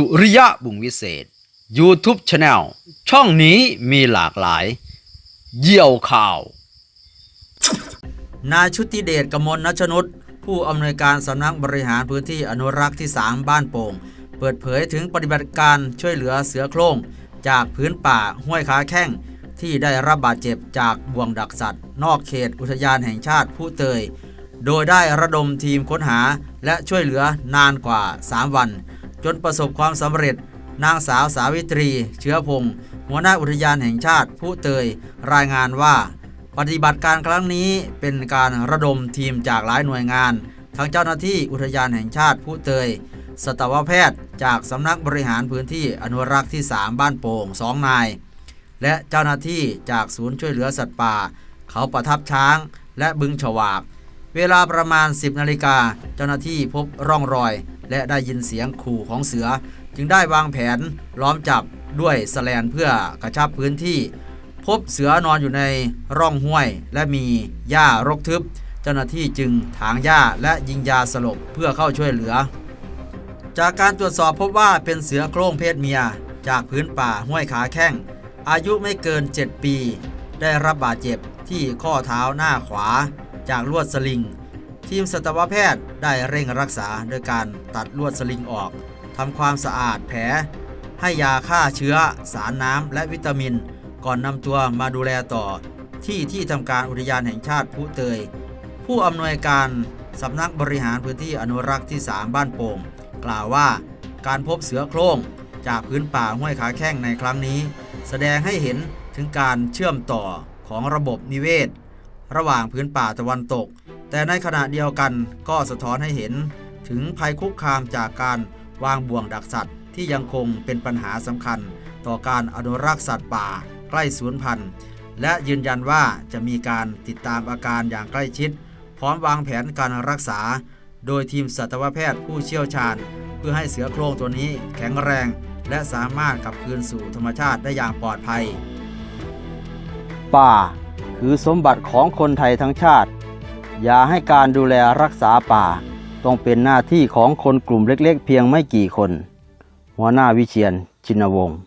สุริยะบุงวิเศษ YouTube Channel ช่องนี้มีหลากหลาย เยี่ยวข่าว นายชุติเดชกมลนัชนุชผู้อำนวยการสำนักบริหารพื้นที่อนุรักษ์ที่ 3 บ้านโป่ง เปิดเผยถึงปฏิบัติการช่วยเหลือเสือโคร่ง จากพื้นป่าห้วยขาแข้ง ที่ได้รับบาดเจ็บจากบ่วงดักสัตว์ นอกเขตอุทยานแห่งชาติผู้เตย โดยได้ระดมทีมค้นหาและช่วยเหลือนานกว่า 3 วัน จนประสบความสำเร็จ นางสาวสาวิตรี เชื้อพงศ์หัวหน้าอุทยานแห่งชาติ ผู้เตย รายงานว่า ปฏิบัติการครั้งนี้เป็นการระดมทีมจากหลายหน่วยงาน ทั้งเจ้าหน้าที่อุทยานแห่งชาติ ผู้เตยสัตวแพทย์จากสำนักบริหารพื้นที่อนุรักษ์ที่ 3 บ้านโป่งสองนาย และเจ้าหน้าที่จากศูนย์ช่วยเหลือสัตว์ป่า เขาประทับช้างและบึงฉวากเวลาประมาณ 10นาฬิกาเจ้าหน้าที่พบร่องรอย และได้ยินเสียงขู่ของเสือ จึงได้วางแผนล้อมจับด้วยสแลนเพื่อกระชับพื้นที่ พบเสือนอนอยู่ในร่องห้วย และมีหญ้ารกทึบ เจ้าหน้าที่จึงถางหญ้าและยิงยาสลบเพื่อเข้าช่วยเหลือ จากการตรวจสอบพบว่าเป็นเสือโคร่งเพศเมีย จากพื้นป่าห้วยขาแข้งอายุไม่เกิน 7 ปี ได้รับบาดเจ็บที่ข้อเท้าหน้าขวา จากลวดสลิง ทีมสัตวแพทย์ได้เร่งรักษาโดยการตัดลวดสลิงออกทำความสะอาดแผล ให้ยาฆ่าเชื้อ สารน้ำและวิตามิน ก่อนนำตัวมาดูแลต่อ ที่ที่ทำการอุทยานแห่งชาติผู้เตย ผู้อำนวยการสำนักบริหารพื้นที่อนุรักษ์ที่ 3 บ้านโป่ง กล่าวว่าการพบเสือโคร่งจากพื้นป่าห้วยขาแข้งในครั้งนี้ แสดงให้เห็นถึงการเชื่อมต่อของระบบนิเวศ ระหว่างพื้นป่าตะวันตก แต่ในขณะเดียวกันก็สะท้อนให้เห็นถึงภัยคุกคามจากการวางบ่วงดักสัตว์ ที่ยังคงเป็นปัญหาสำคัญ ต่อการอนุรักษ์สัตว์ป่า ใกล้สูญพันธุ์ และยืนยันว่าจะมีการติดตามอาการอย่างใกล้ชิด พร้อมวางแผนการรักษา โดยทีมสัตวแพทย์ผู้เชี่ยวชาญ เพื่อให้เสือโคร่งตัวนี้แข็งแรง และสามารถกลับคืนสู่ธรรมชาติได้อย่างปลอดภัย ป่า คือสมบัติของคนไทยทั้งชาติ อย่าให้การดูแลรักษาป่า ต้องเป็นหน้าที่ของคนกลุ่มเล็กๆ เพียงไม่กี่คน หัวหน้าวิเชียนชินวงศ์